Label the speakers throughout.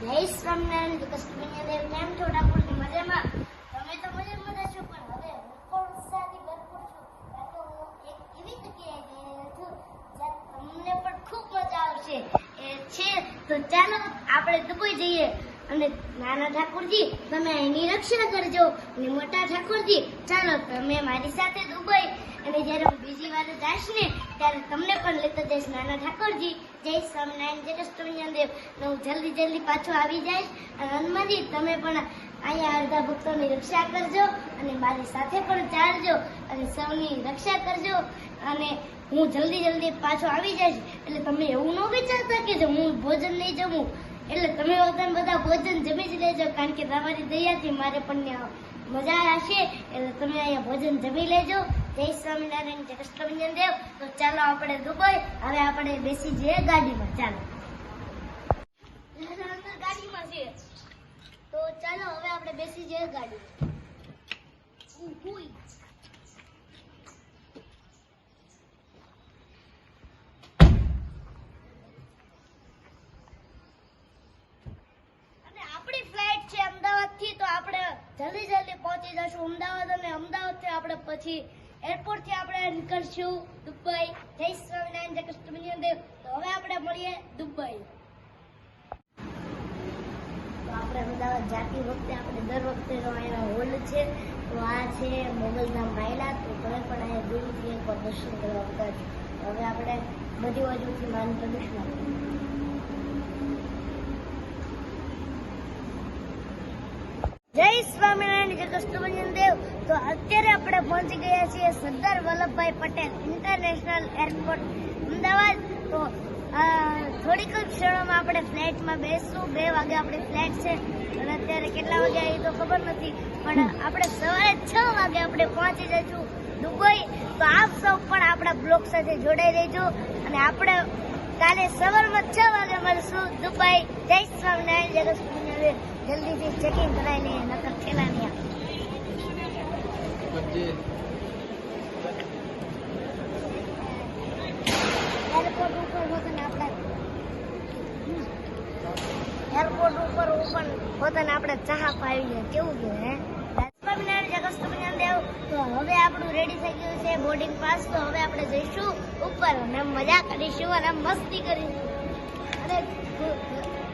Speaker 1: જય સ્વામિનારાયણ કૃષ્ણ દેવ કેમ છો ઠાકોરજી મજામાં? તમે તો મજામાં છો પણ હવે હું પણ ઉત્સાહથી ભરપૂર છું. કારણ હું એક એવી જગ્યાએ જઈ છું જ્યાં તમને પણ ખૂબ મજા આવશે. એ છે, તો ચાલો આપણે દુબઈ જઈએ. અને નાના ઠાકોરજી, તમે એની રક્ષા કરજો. અને મોટા ઠાકોરજી, ચાલો તમે મારી સાથે દુબઈ અને જ્યારે હું બીજી વાર જઈશ ને, ત્યારે તમને પણ લેતો જઈશ નાના ઠાકોરજી, જય સ્વામિનારાયણ, જય કૃષ્ણ દેવ હું જલ્દી જલ્દી પાછો આવી જઈશ. અને હનુમાનજી, તમે પણ અહીંયા અડધા ભક્તોની રક્ષા કરજો અને મારી સાથે પણ ચાલજો અને સૌની રક્ષા કરજો. અને હું જલ્દી જલ્દી પાછો આવી જઈશ. એટલે તમે એવું ન વિચારતા કે હું ભોજન નહીં જમું. એટલે તમે વતન બધા ભોજન જમી જ લેજો, કારણ કે તમારી દયાથી મારે પણ મજા આવશે એટલે તમે અહીંયા ભોજન જમી લેજો. જય સ્વામિનારાયણ જય કૃષ્ણ દેવ. તો ચાલો આપણે દુબઈ હવે આપણે બેસી જઈએ ગાડીમાં. ચાલો. ગાડીમાં છીએ. તો ચાલો હવે આપણે બેસી જઈએ ગાડી અને આપણી ફ્લાઇટ છે અમદાવાદથી તો આપણે જલ્દી જલ્દી પહોંચી જશું. અમદાવાદ અને અમદાવાદથી આપણે પછી એરપોર્ટથી આપણે નીકળશું દુબઈ. જય સ્વામિનારાયણ, જય કૃષ્ણ દેવ તો હવે આપણે મળીએ દુબઈ. આપણે અમદાવાદ જાતી વખતે આપણે દર વખતે અહીંયા હોલ છે. તો આ છે મોગલધામ માયલા તો તમે પણ અહીંયા દૂરથી એક દર્શન કરવા બધા છે. હવે આપણે બધી બાજુથી માન પ્રદર્શન જય સ્વામિનારાયણ. જય દેવ. તો અત્યારે આપણે પહોંચી ગયા છીએ સરદાર વલ્લભભાઈ પટેલ ઇન્ટરનેશનલ એરપોર્ટ, અમદાવાદ. તો થોડીક જ ક્ષણોમાં આપણે ફ્લાઇટમાં બેસશું. બે વાગે આપણી ફ્લાઇટ છે. અને અત્યારે કેટલા વાગે એ તો ખબર નથી. પણ આપણે સવારે છ વાગે આપણે પહોંચી જઈશું દુબઈ. તો આપ સૌ પણ આપણા બ્લોગ સાથે જોડાઈ રહેજો. અને આપણે કાલે સવારમાં છ વાગે મળશું દુબઈ. જય સ્વામિનારાયણ. જગત જલ્દીથી ચેકિંગ કરાવી લઈએ. થેલા એરપોર્ટ ઉપર હોતને આપણે એરપોર્ટ ઉપર ઉપર હોતને આપણે ચા પાવી કેવું કે હે? તો હવે આપણું રેડી થઈ ગયું છે બોર્ડિંગ પાસ તો હવે આપણે જઈશું ઉપર અને મજા કરીશું અને મસ્તી કરીશું. અને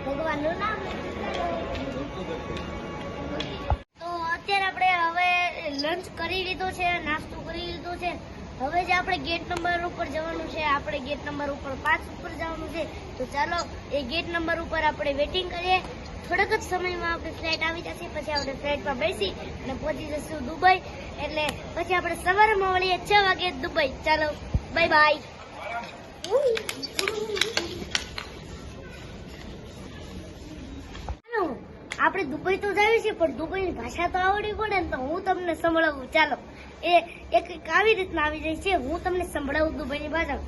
Speaker 1: ભગવાનનું નામ લંચ કરી લીધો છે, નાસ્તો કરી લીધો છે. હવે જે આપણે ગેટ નંબર ઉપર જવાનું છે, આપણે ગેટ નંબર ઉપર પાંચ ઉપર જવાનું છે, તો ચાલો એ ગેટ નંબર ઉપર આપણે વેઇટિંગ કરીએ. થોડાક જ સમયમાં આપણે ફ્લાઇટ આવી જશે, પછી આપણે ફ્લાઇટમાં બેસી અને પહોંચી જશું દુબઈ. એટલે પછી આપણે સવારમાં મળીએ છ વાગે દુબઈ. ચાલો બાય બાય ચાલો, આપણે દુબઈ તો જઈએ છીએ, પણ દુબઈની ભાષા તો આવડવી પડે ને તો હું તમને સંભળાવું. ચાલો, એ એક આવી રીતના આવી જાય છે. હું તમને સંભળાવું દુબઈની ભાષા.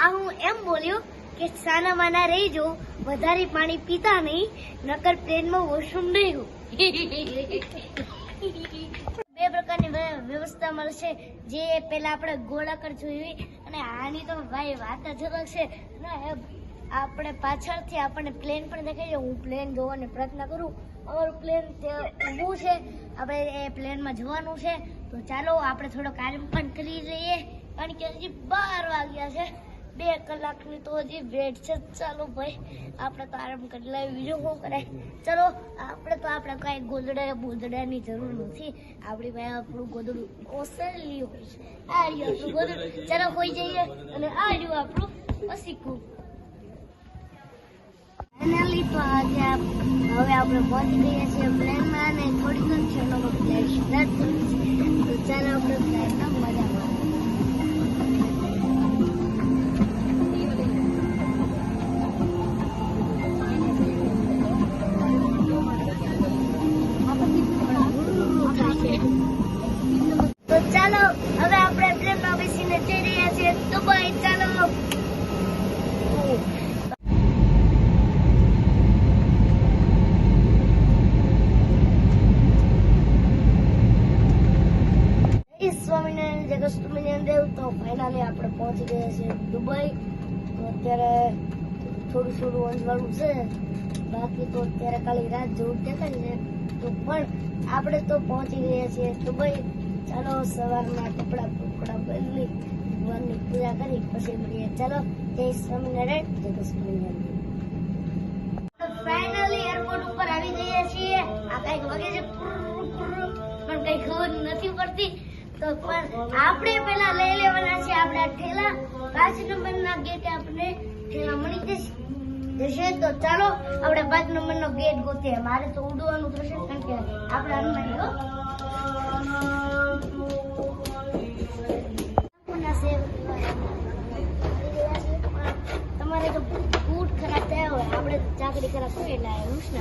Speaker 1: આ હું એમ બોલ્યો કે સાના માના રહીજો, વધારે પાણી પીતા નહીં, નકર પ્લેનમાં વોશરૂમ નહીં બે પ્રકારની વ્યવસ્થા મળશે. જે પેલા આપણે ગોળાકાર જોઈ અને આની તો ભાઈ વાત જ અલગ છે. આપણે પાછળથી આપણને પ્લેન પણ દેખાય છે. હું પ્લેન જોવાનો પ્રયત્ન કરું. અમારું પ્લેન ઊભું છે. આપણે એ પ્લેનમાં જવાનું છે. તો ચાલો, આપણે થોડો આરામ પણ કરી લઈએ. કારણ કે હજી બાર વાગ્યા છે. બે કલાકની તો હજી વેટ છે. ચાલો ભાઈ, આપણે તો આરામ કરી લઈએ. બીજું શું કરે? ચલો, આપણે તો આપણે કાંઈ ગોદડા બોદડાની જરૂર નથી. આપણી પાસે આપણું ગોદડું ઓસરલી હોય છે. આ રહ્યું આપણું ગોદડું. ચાલો, હોઈ જઈએ. અને આ રહ્યું આપણું પસીકું. ફાઇનલી લીધે આજે હવે આપણે પહોંચી ગયા છીએ પ્લેનમાં અને થોડીક જ ક્ષણોમાં પ્લેન સ્ટાર્ટ છે. તો ચાલો આપણે પ્લેનના મજા સ્વામિનારાયણ જગત સ્વામિનારાયણ દેવ તો ફાઇનલી આપણે પહોંચી ગયા છીએ દુબઈ. તો અત્યારે થોડું થોડું અંજવાળું છે. બાકી તો અત્યારે કાલી રાત જેવું દેખાય છે. તો પણ આપણે તો પહોંચી ગયા છીએ દુબઈ. ચાલો સવારના કપડાં કપડાં બદલી ભગવાનની પૂજા કરી, પછી મળીએ. ચાલો, જય સ્વામિનારાયણ જય સ્વામિનારાયણ ફાઇનલી એરપોર્ટ ઉપર આવી ગયા છીએ. આ કંઈક વાગે છે પણ કઈ ખબર નથી પડતી. તો પણ આપણે પેલા લઈ લેવાના છે આપણા ઠેલા. પાંચ નંબરના ગેટે આપણે ઠેલા મળી જશે. તો ચાલો આપણે પાંચ નંબરનો ગેટ ગોતીએ મારે તો ઉડવાનું થશે કારણ કે આપણે કોના તમારે તો બૂટ ખરાબ થયા હોય. આપણે ચાકરી ખરાબ હોય એટલે એવું જ ને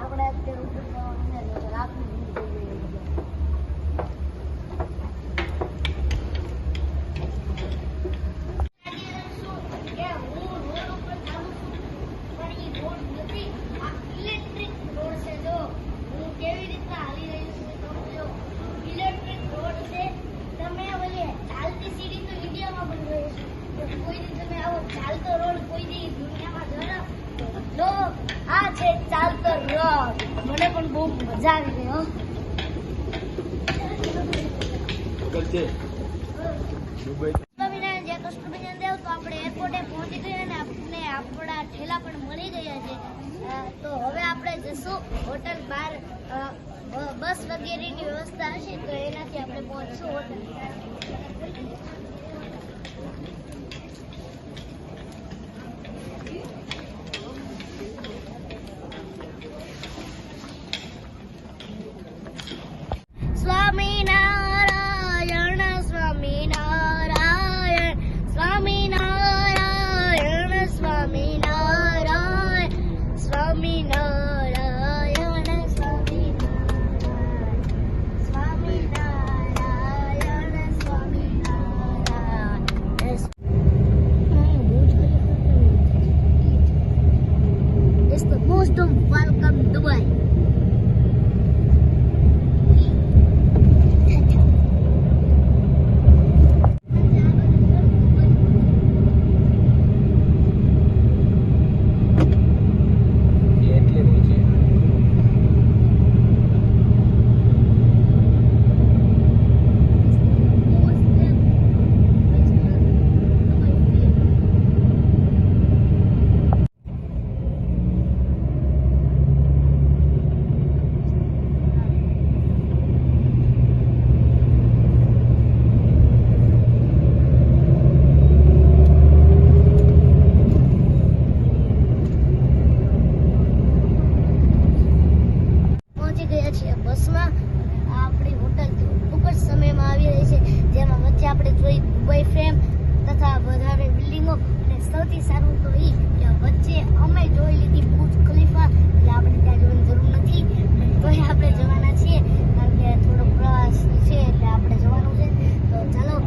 Speaker 1: આપણે અત્યારે ઉપર જવાનું છે, એટલે રાતનું ઊંઘ થઈ ગઈ એટલે. કે હું રોડ ઉપર ચાલું છું, પણ ઈ રોડ નથી, આ ઇલેક્ટ્રિક રોડ છે જો. હું કેવી રીતના હાલી રહી છું એ તમે જો. ઇલેક્ટ્રિક રોડ છે. તમે ઓલી ચાલતી સીડી તો ઇન્ડિયામાં પણ જોઈ છે. પણ કોઈ દી તમે આવો ચાલતો રોડ કોઈ દી દુનિયામાં? જો આ છે ચાલતો રોડ. મને પણ બહુ મજા આવી ગઈ હો.
Speaker 2: કરજે દુબઈ
Speaker 1: સ્વામિનારાયણ જય કૃષ્ણ દેવ તો આપણે એરપોર્ટે પહોંચી ગયા અને આપણે આપણા ઠેલા પણ મળી ગયા છે. તો હવે આપણે જશું હોટલ બાર. બસ વગેરેની વ્યવસ્થા હશે તો એનાથી આપણે પહોંચશું હોટલ. આપણે જોઈ દુબઈ ફ્રેમ તથા વધારે બિલ્ડિંગો. અને સૌથી સારું તો એ કે
Speaker 2: વચ્ચે અમે
Speaker 1: જોઈ લીધી બુજ ખલીફા. એટલે આપણે ત્યાં જવાની જરૂર નથી. તોય આપણે જવાના છીએ. કારણ કે થોડો પ્રવાસ છે એટલે આપણે જવાનું છે. તો ચાલો